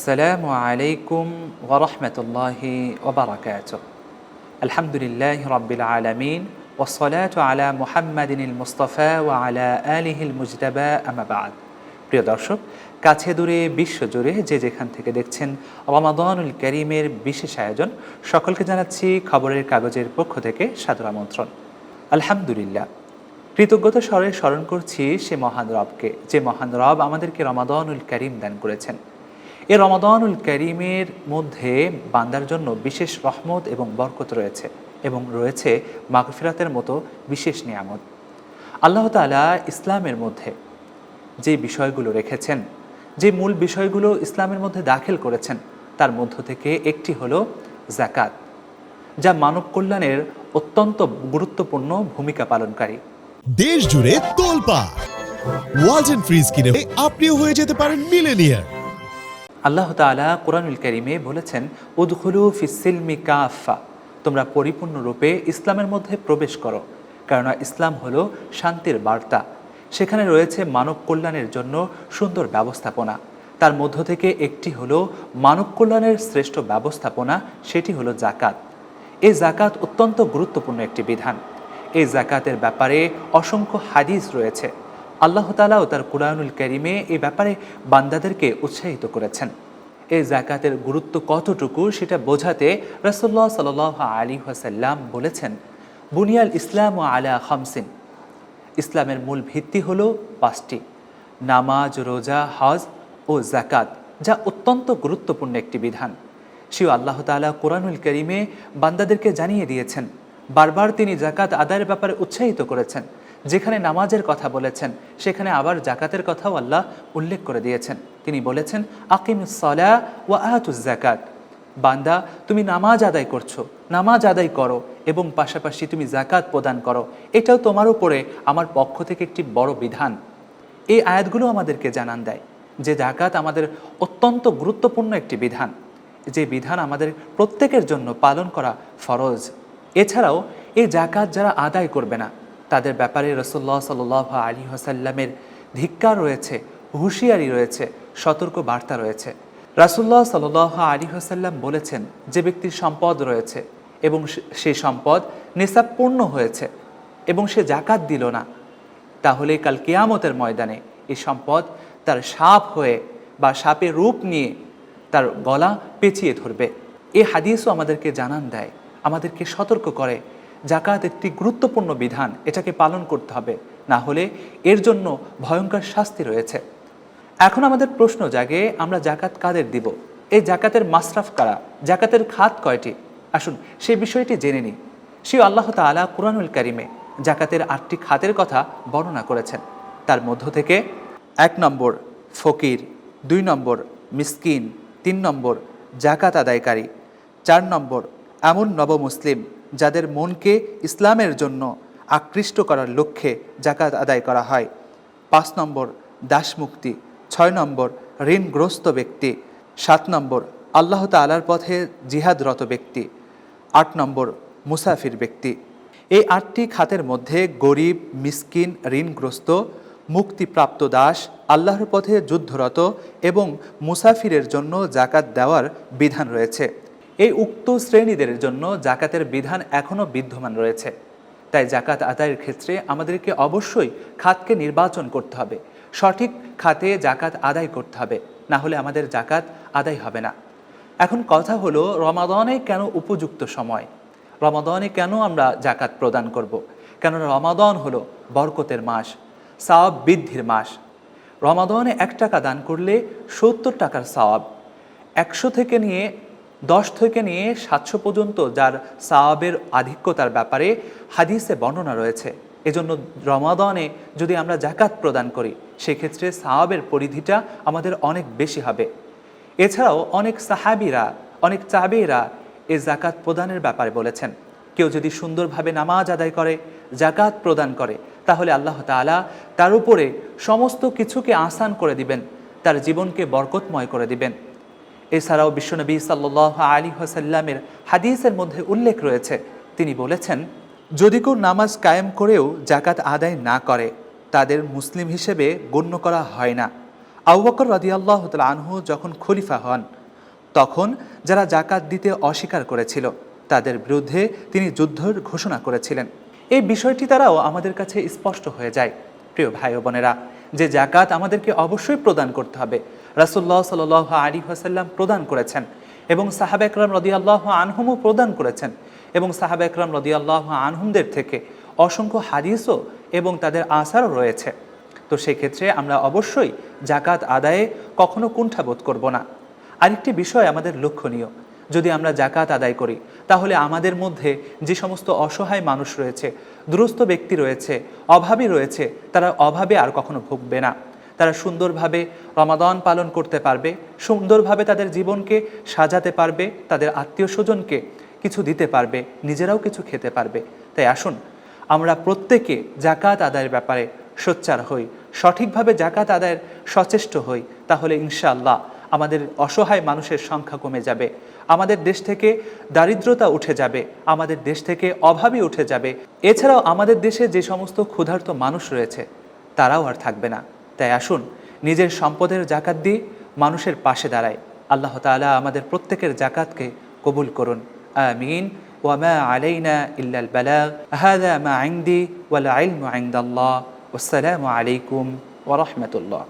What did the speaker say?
আসসালামু আলাইকুম وبركاته الحمد আলহামদুলিল্লাহ رب العالمين والصلاة على محمد المصطفى وعلى آله আলিহিল أما بعد প্রিয় দর্শক, কাছে দূরে বিশ্বজুড়ে যে যেখান থেকে দেখছেন রমাদানুল করিমের বিশেষ আয়োজন, সকলকে জানাচ্ছি খবরের কাগজের পক্ষ থেকে সাদর আমন্ত্রণ। আলহামদুলিল্লাহ। কৃতজ্ঞতা স্বরে স্মরণ করছি সে মহান রবকে, যে মহান রব আমাদেরকে রমাদানুল করিম দান করেছেন। এ রমাদানুল করিমের মধ্যে বান্দার জন্য বিশেষ রহমত এবং বরকত রয়েছে এবং রয়েছে মাগফিরাতের মতো বিশেষ নিয়ামত। আল্লাহ তাআলা ইসলামের মধ্যে যে বিষয়গুলো রেখেছেন, যে মূল বিষয়গুলো ইসলামের মধ্যে দাখিল করেছেন, তার মধ্য থেকে একটি হলো জাকাত যা মানব কল্যাণের অত্যন্ত গুরুত্বপূর্ণ ভূমিকা পালনকারী। দেশ জুড়ে তোলপা ওয়ালটন ফ্রিজ কিনে আপনিও হয়ে যেতে পারেন মিলেনিয়ার আল্লাহ তাআলা কোরআনুল করিমে বলেছেন, উদখুলু ফিসিলমি কাফা তোমরা পরিপূর্ণরূপে ইসলামের মধ্যে প্রবেশ করো, কেননা ইসলাম হলো শান্তির বার্তা। সেখানে রয়েছে মানব কল্যাণের জন্য সুন্দর ব্যবস্থাপনা। তার মধ্য থেকে একটি হলো মানব কল্যাণের শ্রেষ্ঠ ব্যবস্থাপনা, সেটি হলো জাকাত এই জাকাত অত্যন্ত গুরুত্বপূর্ণ একটি বিধান। এই জাকাতের ব্যাপারে অসংখ্য হাদিস রয়েছে। আল্লাহ তালাও তার কুরআনুল করিমে এই ব্যাপারে বান্দাদেরকে উৎসাহিত করেছেন। এই জাকাতের গুরুত্ব কতটুকু সেটা বোঝাতে রসল্লাহ সাল আলী ওয়াসাল্লাম বলেছেন, বুনিয়াল ইসলাম ও আলা খামসিন। ইসলামের মূল ভিত্তি হল পাঁচটি, নামাজ, রোজা, হজ ও জাকাত যা অত্যন্ত গুরুত্বপূর্ণ একটি বিধান। শিও আল্লাহ তাআলা কোরআনুল করিমে বান্দাদেরকে জানিয়ে দিয়েছেন, বারবার তিনি জাকাত আদায়ের ব্যাপারে উৎসাহিত করেছেন। যেখানে নামাজের কথা বলেছেন, সেখানে আবার জাকাতের কথাও আল্লাহ উল্লেখ করে দিয়েছেন। তিনি বলেছেন আকিমুসলা ও আহাতুজ জাকাত বান্দা, তুমি নামাজ আদায় করছ, নামাজ আদায় করো এবং পাশাপাশি তুমি জাকাত প্রদান করো। এটাও তোমার উপরে আমার পক্ষ থেকে একটি বড় বিধান। এই আয়াতগুলো আমাদেরকে জানান দেয়, যে জাকাত আমাদের অত্যন্ত গুরুত্বপূর্ণ একটি বিধান। যে বিধান আমাদের প্রত্যেকের জন্য পালন করা ফরজ। এছাড়াও, এই জাকাত যারা আদায় করবে না তাদের ব্যাপারে রসল্লাহ সাল আলী হাসাল্লামের ধিক্কার রয়েছে, হুঁশিয়ারি রয়েছে সতর্ক বার্তা রয়েছে। রাসুল্লাহ সাল আলী হাসাল্লাম বলেছেন যে ব্যক্তির সম্পদ রয়েছে এবং সেই সম্পদ নেশাপূর্ণ হয়েছে এবং সে জাকাত দিল না। তাহলে কাল কেয়ামতের ময়দানে এই সম্পদ তার সাপ হয়ে বা সাপের রূপ নিয়ে তার গলা পেঁচিয়ে ধরবে। এ হাদিসও আমাদেরকে জানান দেয়, আমাদেরকে সতর্ক করে জাকাত একটি গুরুত্বপূর্ণ বিধান, এটাকে পালন করতে হবে। না হলে এর জন্য ভয়ঙ্কর শাস্তি রয়েছে। এখন আমাদের প্রশ্ন জাগে, আমরা জাকাত কাদের দিব? এই জাকাতের মাসরাফ কারা? জাকাতের খাত কয়টি? আসুন সেই বিষয়টি জেনে নিই। সে আল্লাহ তাআলা কুরআনুল কারিমে জাকাতের আটটি খাতের কথা বর্ণনা করেছেন। তার মধ্য থেকে এক নম্বর ফকির, দুই নম্বর মিসকিন, তিন নম্বর জাকাত আদায়কারী, চার নম্বর এমন নবমুসলিম যাদের মনকে ইসলামের জন্য আকৃষ্ট করার লক্ষ্যে জাকাত আদায় করা হয়। পাঁচ নম্বর, দাসমুক্তি। ছয় নম্বর, ঋণগ্রস্ত ব্যক্তি। সাত নম্বর, আল্লাহ তালার পথে জিহাদরত ব্যক্তি। আট নম্বর, মুসাফির ব্যক্তি। এই আটটি খাতের মধ্যে গরিব, মিসকিন, ঋণগ্রস্ত, মুক্তিপ্রাপ্ত দাস, আল্লাহর পথে যুদ্ধরত এবং মুসাফিরের জন্য জাকাত দেওয়ার বিধান রয়েছে। এই উক্ত শ্রেণীদের জন্য জাকাতের বিধান এখনও বিদ্যমান রয়েছে। তাই জাকাত আদায়ের ক্ষেত্রে আমাদেরকে অবশ্যই খাতকে নির্বাচন করতে হবে। সঠিক খাতে জাকাত আদায় করতে হবে, না হলে আমাদের জাকাত আদায় হবে না। এখন কথা হলো, রমাদনে কেন উপযুক্ত সময়? রমাদনে কেন আমরা জাকাত প্রদান করব। কেন রমাদন হলো বরকতের মাস, সাওয়াব বৃদ্ধির মাস। রমাদনে এক টাকা দান করলে সত্তর টাকার সাওয়াব। একশো থেকে নিয়ে দশ থেকে নিয়ে সাতশো পর্যন্ত যার সাওয়াবের আধিক্যতার ব্যাপারে হাদিসে বর্ণনা রয়েছে। এজন্য রমাদনে যদি আমরা জাকাত প্রদান করি, সেক্ষেত্রে সাওয়াবের পরিধিটা আমাদের অনেক বেশি হবে। এছাড়াও অনেক সাহাবিরা, অনেক চাবেরা এ জাকাত প্রদানের ব্যাপারে বলেছেন। কেউ যদি সুন্দরভাবে নামাজ আদায় করে জাকাত প্রদান করে, তাহলে আল্লাহ তাআলা তার উপরে সমস্ত কিছুকে আসান করে দিবেন, তার জীবনকে বরকতময় করে দিবেন। এছাড়াও বিশ্বনবী সাল্লাহ আলী হাসাল্লামের হাদিসের মধ্যে উল্লেখ রয়েছে। তিনি বলেছেন, যদি কেউ নামাজ কায়েম করেও জাকাত আদায় না করে, তাদের মুসলিম হিসেবে গণ্য করা হয় না। আবু বকর রাদিয়াল্লাহু আনহু যখন খলিফা হন, তখন যারা জাকাত দিতে অস্বীকার করেছিল, তাদের বিরুদ্ধে তিনি যুদ্ধের ঘোষণা করেছিলেন। এই বিষয়টি তারাও আমাদের কাছে স্পষ্ট হয়ে যায়। প্রিয় ভাই বোনেরা, যে জাকাত আমাদেরকে অবশ্যই প্রদান করতে হবে রাসুল্লাহ সাল আলী হাসাল্লাম প্রদান করেছেন এবং সাহাবা একরাম রদিয়াল্লাহ আনহুমও প্রদান করেছেন এবং সাহাবা একরাম রদিয়াল্লাহ আনহুমদের থেকে অসংখ্য হাদিসও এবং তাদের আসারও রয়েছে। তো সেক্ষেত্রে আমরা অবশ্যই জাকাত আদায়ে কখনো কুণ্ঠাবোধ করব না। আরেকটি বিষয় আমাদের লক্ষণীয়, যদি আমরা জাকাত আদায় করি, তাহলে আমাদের মধ্যে যে সমস্ত অসহায় মানুষ রয়েছে দুরস্থ ব্যক্তি রয়েছে, অভাবী রয়েছে, তারা অভাবে আর কখনো ভুগবে না। তারা সুন্দরভাবে রমাদান পালন করতে পারবে, সুন্দরভাবে তাদের জীবনকে সাজাতে পারবে, তাদের আত্মীয় স্বজনকে কিছু দিতে পারবে, নিজেরাও কিছু খেতে পারবে। তাই আসুন, আমরা প্রত্যেকে জাকাত আদায়ের ব্যাপারে সোচ্চার হই, সঠিকভাবে জাকাত আদায়ের সচেষ্ট হই, তাহলে ইনশাআল্লাহ আমাদের অসহায় মানুষের সংখ্যা কমে যাবে, আমাদের দেশ থেকে দারিদ্রতা উঠে যাবে, আমাদের দেশ থেকে অভাবই উঠে যাবে। এছাড়াও আমাদের দেশে যে সমস্ত ক্ষুধার্ত মানুষ রয়েছে, তারাও আর থাকবে না। তাই আসুন, নিজের সম্পদের জাকাত দিয়ে মানুষের পাশে দাঁড়ায় আল্লাহ তালা আমাদের প্রত্যেকের জাকাতকে কবুল করুন। আমিন। ওয়ামা আলাইনা ইল্লাল বালাগ। হাদা মা ইনদি ওয়াল মা আইন্দাল্লাহ। ওয়াসসালামু আলাইকুম ওরহমতুল্লাহ রাহমাতুল্লাহ।